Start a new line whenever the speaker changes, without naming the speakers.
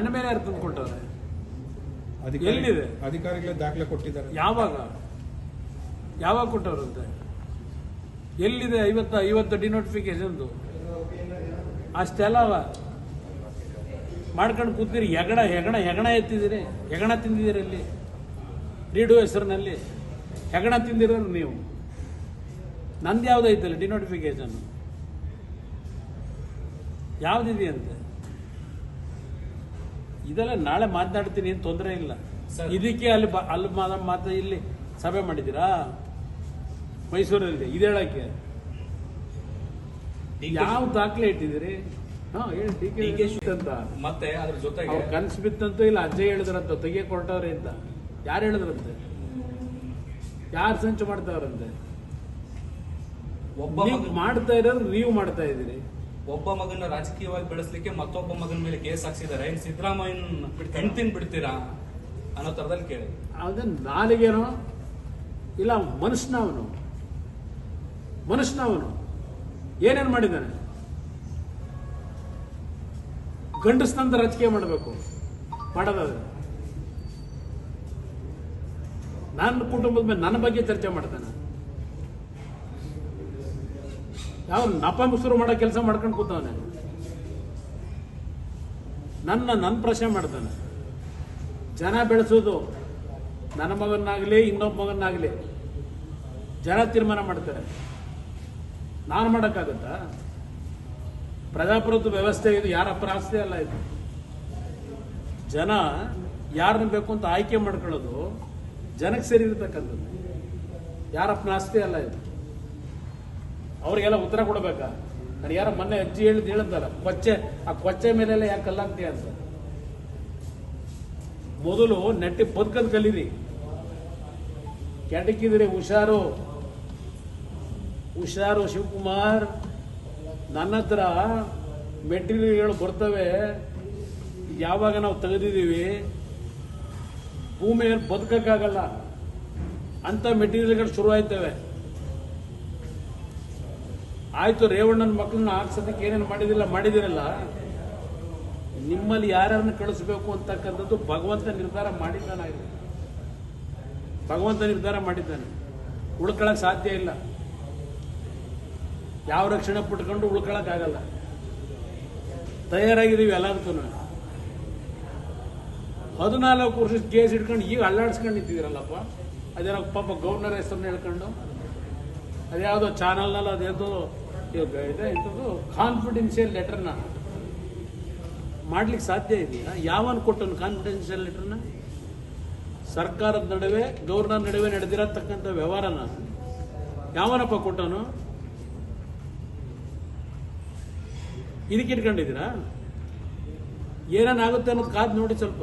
ನನ್ನ ಮೇಲೆ ಯಾರು ತಂದು ಕೊಟ್ಟವ್ರೆ?
ಅಧಿಕಾರಿ-
ಎಲ್ಲಿದೆ?
ಅಧಿಕಾರಿಗಳ ದಾಖಲೆ ಕೊಟ್ಟಿದ್ದಾರೆ.
ಯಾವಾಗ? ಯಾವಾಗ ಕೊಟ್ಟವ್ರಂತೆ ಎಲ್ಲಿದೆ ಐವತ್ತು ಐವತ್ತು ಡಿನೋಟಿಫಿಕೇಶನ್ದು ಅಷ್ಟೆಲ್ಲ ಅವ ಮಾಡ್ಕೊಂಡು ಕೂತೀರಿ ಹೆಗಣ ಹೆಗಣ ಹೆಗಣ ಎತ್ತಿದ್ದೀರಿ. ಹೆಗಣ ತಿಂದಿದ್ದೀರಿ ಅಲ್ಲಿ. ರೀಡು ಹೆಸರಿನಲ್ಲಿ. ಹೆಗಣ ತಿಂದಿರೋರು ನೀವು. ನಂದು ಯಾವ್ದೈತಲ್ಲ ಡಿನೋಟಿಫಿಕೇಶನ್ ಯಾವ್ದಿದೆಯಂತೆ? ಇದೆಲ್ಲ ನಾಳೆ ಮಾತನಾಡ್ತೀನಿ ಏನು ತೊಂದರೆ ಇಲ್ಲ. ಇದಕ್ಕೆ ಅಲ್ಲಿ ಅಲ್ಲಿ ಮಾತ್ರ ಮಾತು ಇಲ್ಲಿ ಸಭೆ ಮಾಡಿದ್ದೀರಾ? ಮೈಸೂರಲ್ಲಿ ಇದು ಹೇಳಕ್ಕೆ? ಯಾವ ದಾಖಲೆ ಇಟ್ಟಿದ್ದೀರಿ? ಹಾ ಹೇಳಿ ಡಿ ಕೆ ಅಂತ
ಮತ್ತೆ ಅದ್ರ ಜೊತೆಗೆ
ಕನ್ಸು ಬಿತ್ತಂತೂ ಇಲ್ಲ ಅಜ್ಜ ಹೇಳಿದ್ರಂತ ತೆಗೆ ಕೊಟ್ಟವ್ರೆ ಅಂತ. ಯಾರು ಹೇಳಿದ್ರಂತೆ? ಯಾರು ಸಂಚು ಮಾಡ್ತಾವ್ರಂತೆ?
ಒಬ್ಬ
ಮಾಡ್ತಾ ಇರೋದು ನೀವು ಮಾಡ್ತಾ ಇದ್ದೀರಿ.
ಒಬ್ಬ ಮಗನ ರಾಜಕೀಯವಾಗಿ ಬೆಳೆಸಲಿಕ್ಕೆ ಮತ್ತೊಬ್ಬ ಮಗನ ಮೇಲೆ ಕೇಸ್ ಹಾಕ್ಸಿದ್ದಾರೆ. ಏನ್ ಸಿದ್ದರಾಮಯ್ಯ ಹೆಣ್ತಿನ್ ಬಿಡ್ತೀರಾ ಅನ್ನೋ ತರದಲ್ಲಿ ಕೇಳಿ
ಅದನ್ನ ನಾಲಿಗೆನೋ ಇಲ್ಲ ಮನುಷ್ಯನ ಅವನು ಮನುಷ್ಯನ ಅವನು ಏನೇನು ಮಾಡಿದ್ದಾನೆ? ಗಂಡಸ್ನಂತ ರಾಜಕೀಯ ಮಾಡಬೇಕು ಮಾಡೋದಾದ್ರೆ. ನನ್ನ ಕುಟುಂಬದ ಮೇಲೆ ನನ್ನ ಬಗ್ಗೆ ಚರ್ಚೆ ಮಾಡ್ತಾನೆ. ಯಾವ ನಪಂಸರು ಮಾಡೋ ಕೆಲಸ ಮಾಡ್ಕೊಂಡು ಕೂತವನೆ. ನನ್ನ ನನ್ನ ಪ್ರಶ್ನೆ ಮಾಡ್ತಾನೆ. ಜನ ಬೆಳೆಸೋದು ನನ್ನ ಮಗನಾಗಲಿ, ಇನ್ನೊಬ್ಬ ಮಗನಾಗಲಿ, ಜನ ತೀರ್ಮಾನ ಮಾಡ್ತಾರೆ. ನಾನು ಮಾಡೋಕ್ಕಾಗತ್ತಾ? ಪ್ರಜಾಪ್ರಭುತ್ವ ವ್ಯವಸ್ಥೆ ಇದು ಯಾರ ಪ್ರಾಸ್ತಿ ಅಲ್ಲ ಇದು. ಜನ ಯಾರನ್ನ ಬೇಕು ಅಂತ ಆಯ್ಕೆ ಮಾಡ್ಕೊಳ್ಳೋದು ಜನಕ್ಕೆ ಸೇರಿರ್ತಕ್ಕಂಥದ್ದು. ಯಾರ ಆಸ್ತಿ ಅಲ್ಲ ಇದು. ಅವ್ರಿಗೆಲ್ಲ ಉತ್ತರ ಕೊಡಬೇಕಾ? ನಾನು ಯಾರೋ ಮೊನ್ನೆ ಅಜ್ಜಿ ಹೇಳಿದ್ ಹೇಳಿದ್ದಲ್ಲ ಕೊಚ್ಚೆ, ಆ ಕೊಚ್ಚೆ ಮೇಲೆಲ್ಲ ಯಾಕೆ ಕಲ್ಲಾಗ್ತೀಯ ಅಂತ? ಮೊದಲು ನೆಟ್ಟಿ ಬದುಕದ್ ಕಲೀರಿ. ಕೆಟಕಿದ್ರಿ ಹುಷಾರು. ಹುಷಾರು ಶಿವಕುಮಾರ್, ನನ್ನ ಹತ್ರ ಮೆಟೀರಿಯಲ್ಗಳು ಬರ್ತವೆ. ಯಾವಾಗ ನಾವು ತೆಗೆದಿದ್ದೀವಿ? ಭೂಮಿಯಲ್ಲಿ ಬದುಕಕ್ಕಾಗಲ್ಲ. ಅಂತ ಮೆಟೀರಿಯಲ್ಗಳು ಶುರು ಆಯ್ತವೆ ಆಯ್ತು ರೇವಣ್ಣನ ಮಕ್ಕಳನ್ನ ಹಾಕ್ಸೋದಕ್ಕೆ ಏನೇನು ಮಾಡಿದಿಲ್ಲ, ಮಾಡಿದಿರಲ್ಲ. ನಿಮ್ಮಲ್ಲಿ ಯಾರನ್ನು ಕಳಿಸ್ಬೇಕು ಅಂತಕ್ಕಂಥದ್ದು ಭಗವಂತ ನಿರ್ಧಾರ ಮಾಡಿದ್ದಾನೆ ಭಗವಂತ ನಿರ್ಧಾರ ಮಾಡಿದ್ದಾನೆ. ಉಳ್ಕೊಳಕ್ ಸಾಧ್ಯ ಇಲ್ಲ. ಯಾವ ರಕ್ಷಣೆ ಪಟ್ಕೊಂಡು ಆಗಲ್ಲ. ತಯಾರಾಗಿದ್ದೀವಿ ಎಲ್ಲದಕ್ಕೂ ಹದಿನಾಲ್ಕು ವರ್ಷದ ಕೇಸ್ ಇಟ್ಕೊಂಡು ಈಗ ಅಲ್ಲಾಡಿಸ್ಕೊಂಡು ನಿಂತಿದ್ದೀರಲ್ಲಪ್ಪ. ಅದೇನೋ ಪಾಪ ಗವರ್ನರ್ ಹೆಸರನ್ನ ಹೇಳ್ಕೊಂಡು. ಅದ್ಯಾವುದೋ ಚಾನಲ್ನಲ್ಲಿ ಅದೇದು ಇದೆ ಇಂಥದ್ದು ಕಾನ್ಫಿಡೆನ್ಷಿಯಲ್ ಲೆಟರ್ನ ಮಾಡ್ಲಿಕ್ಕೆ ಸಾಧ್ಯ ಇದೆಯಾ? ಯಾವನ್ ಕೊಟ್ಟನು ಕಾನ್ಫಿಡೆನ್ಷಿಯಲ್ ಲೆಟರ್ನ ಸರ್ಕಾರದ ನಡುವೆ, ಗೌರ್ನರ್ ನಡುವೆ ನಡೆದಿರತಕ್ಕಂಥ ವ್ಯವಹಾರನ. ಯಾವನಪ್ಪ ಕೊಟ್ಟನು? ಇದಕ್ಕೆ ಇಟ್ಕೊಂಡಿದ್ದೀರಾ? ಏನೇನಾಗುತ್ತೆ ಅನ್ನೋದು ಕಾದು ನೋಡಿ ಸ್ವಲ್ಪ.